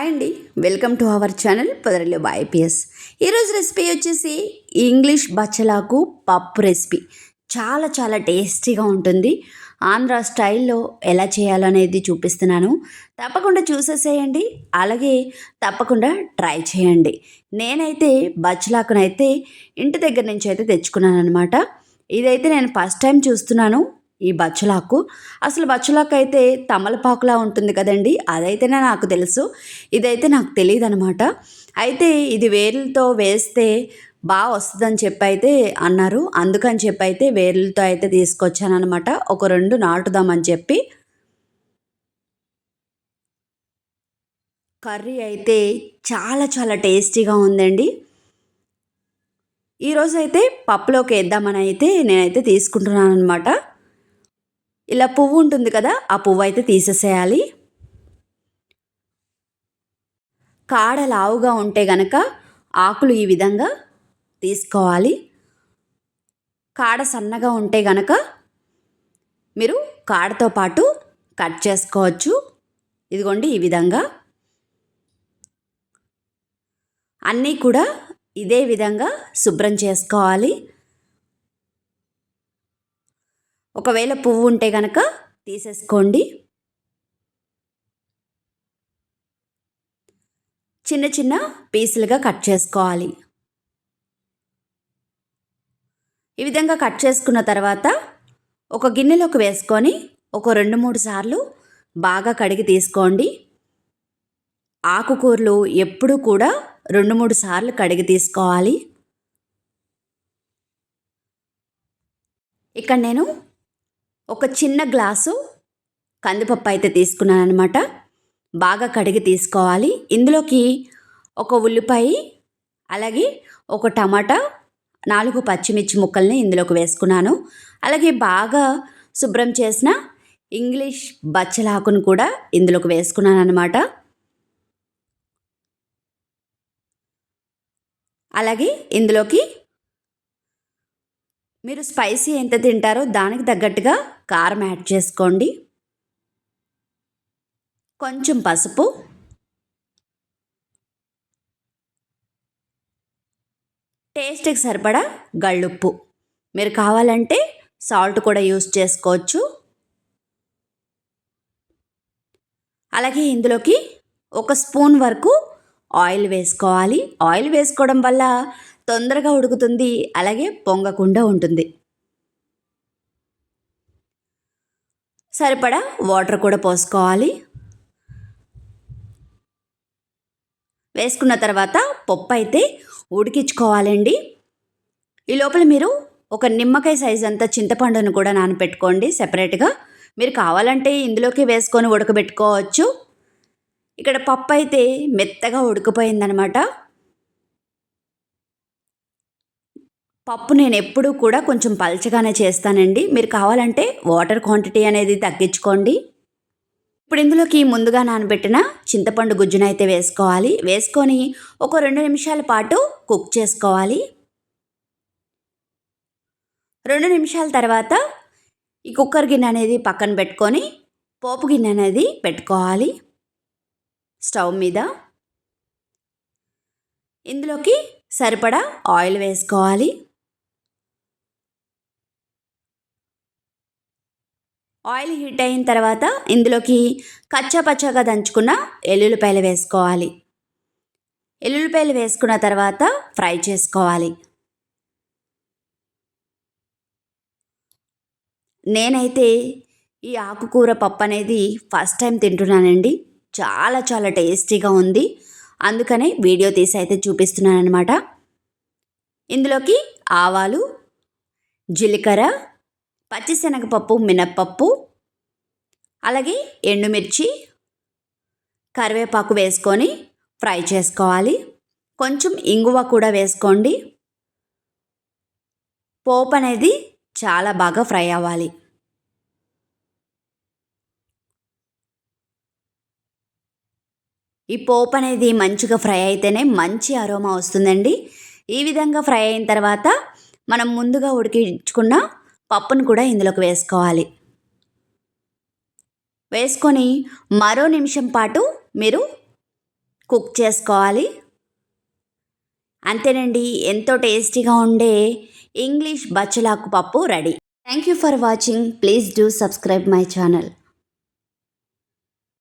Hi అండి. Welcome to our channel పొదరిలో IPS. ఈరోజు రెసిపీ వచ్చేసి ఇంగ్లీష్ బచ్చలాకు పప్పు రెసిపీ. చాలా చాలా టేస్టీగా ఉంటుంది. ఆంధ్ర స్టైల్లో ఎలా చేయాలనేది చూపిస్తున్నాను. తప్పకుండా చూసేసేయండి. అలాగే తప్పకుండా ట్రై చేయండి. నేనైతే బచ్చలాకునైతే ఇంటి దగ్గర నుంచి అయితే తెచ్చుకున్నాను అనమాట ఇదైతే నేను ఫస్ట్ టైం చూస్తున్నాను. ఈ బచ్చలాకు. అసలు బచ్చలాకు అయితే తమలపాకులా ఉంటుంది కదండి. అదైతేనే నాకు తెలుసు. ఇదైతే నాకు తెలియదు అనమాట అయితే ఇది వేర్లతో వేస్తే బాగా వస్తుందని చెప్పి అయితే అన్నారు. అందుకని చెప్పి అయితే వేర్లతో అయితే తీసుకొచ్చానమాట ఒక రెండు నాటుదామని చెప్పి. కర్రీ అయితే చాలా చాలా టేస్టీగా ఉందండి. ఈరోజైతే పప్పులోకి వేద్దామని అయితే నేనైతే తీసుకుంటున్నాను అనమాట ఇలా పువ్వు ఉంటుంది కదా ఆ పువ్వు అయితే తీసేసేయాలి. కాడ లావుగా ఉంటే గనక ఆకులు ఈ విధంగా తీసుకోవాలి. కాడ సన్నగా ఉంటే గనక మీరు కాడతో పాటు కట్ చేసుకోవచ్చు. ఇదిగోండి ఈ విధంగా. అన్నీ కూడా ఇదే విధంగా శుభ్రం చేసుకోవాలి. ఒకవేళ పువ్వు ఉంటే కనుక తీసేసుకోండి. చిన్న చిన్న పీసులుగా కట్ చేసుకోవాలి. ఈ విధంగా కట్ చేసుకున్న తర్వాత ఒక గిన్నెలోకి వేసుకొని ఒక రెండు మూడు సార్లు బాగా కడిగి తీసుకోండి. ఆకుకూరలు ఎప్పుడూ కూడా రెండు మూడు సార్లు కడిగి తీసుకోవాలి. ఇక్కడ నేను ఒక చిన్న గ్లాసు కందిపప్పు అయితే తీసుకున్నాను అనమాట బాగా కడిగి తీసుకోవాలి. ఇందులోకి ఒక ఉల్లిపాయ అలాగే ఒక టమాటా నాలుగు పచ్చిమిర్చి ముక్కల్ని ఇందులోకి వేసుకున్నాను. అలాగే బాగా శుభ్రం చేసిన ఇంగ్లీష్ బచ్చలాకును కూడా ఇందులోకి వేసుకున్నాను అనమాట అలాగే ఇందులోకి మీరు స్పైసీ ఎంత తింటారో దానికి తగ్గట్టుగా కారం యాడ్ చేసుకోండి. కొంచెం పసుపు. టేస్ట్కి సరిపడా గళ్ళుప్పు. మీరు కావాలంటే సాల్ట్ కూడా యూస్ చేసుకోవచ్చు. అలాగే ఇందులోకి ఒక స్పూన్ వరకు ఆయిల్ వేసుకోవాలి. ఆయిల్ వేసుకోవడం వల్ల తొందరగా ఉడుకుతుంది. అలాగే పొంగకుండా ఉంటుంది. సరిపడా వాటర్ కూడా పోసుకోవాలి. వేసుకున్న తర్వాత పప్పు అయితే ఉడికించుకోవాలండి. ఈ లోపల మీరు ఒక నిమ్మకాయ సైజ్ అంతా చింతపండును కూడా నానపెట్టుకోండి సెపరేట్గా మీరు కావాలంటే ఇందులోకి వేసుకొని ఉడకబెట్టుకోవచ్చు. ఇక్కడ పప్పు అయితే మెత్తగా ఉడికిపోయిందనమాట. పప్పు నేను ఎప్పుడూ కూడా కొంచెం పల్చగానే చేస్తానండి. మీరు కావాలంటే వాటర్ క్వాంటిటీ అనేది తగ్గించుకోండి. ఇప్పుడు ఇందులోకి ముందుగా నానబెట్టిన చింతపండు గుజ్జును అయితే వేసుకోవాలి. వేసుకొని ఒక రెండు నిమిషాల పాటు కుక్ చేసుకోవాలి. రెండు నిమిషాల తర్వాత ఈ కుక్కర్ గిన్నె అనేది పక్కన పెట్టుకొని పోపు గిన్నె అనేది పెట్టుకోవాలి. స్టవ్ మీద ఇందులోకి సరిపడా ఆయిల్ వేసుకోవాలి. ఆయిల్ హీట్ అయిన తర్వాత ఇందులోకి కచ్చా పచ్చగా దంచుకున్న ఎల్లుల్లిపాయలు వేసుకోవాలి. ఎల్లుల్లిపాయలు వేసుకున్న తర్వాత ఫ్రై చేసుకోవాలి. నేనైతే ఈ ఆకుకూర పప్పు అనేది ఫస్ట్ టైం తింటున్నానండి. చాలా చాలా టేస్టీగా ఉంది. అందుకనే వీడియో తీసి అయితే చూపిస్తున్నాను అనమాట ఇందులోకి ఆవాలు జీలకర్ర పచ్చిశనగపప్పు మినప్పప్పు అలాగే ఎండుమిర్చి కరివేపాకు వేసుకొని ఫ్రై చేసుకోవాలి. కొంచెం ఇంగువ కూడా వేసుకోండి. పోపు అనేది చాలా బాగా ఫ్రై అవ్వాలి. ఈ పోపు అనేది మంచిగా ఫ్రై అయితేనే మంచి అరోమా వస్తుందండి. ఈ విధంగా ఫ్రై అయిన తర్వాత మనం ముందుగా ఉడికించుకున్న పప్పును కూడా ఇందులోకి వేసుకోవాలి. వేసుకొని మరో నిమిషం పాటు మీరు కుక్ చేసుకోవాలి. అంతేనండి ఎంతో టేస్టీగా ఉండే ఇంగ్లీష్ బచ్చలాకు పప్పు ready. Thank you for watching. Please do subscribe my channel.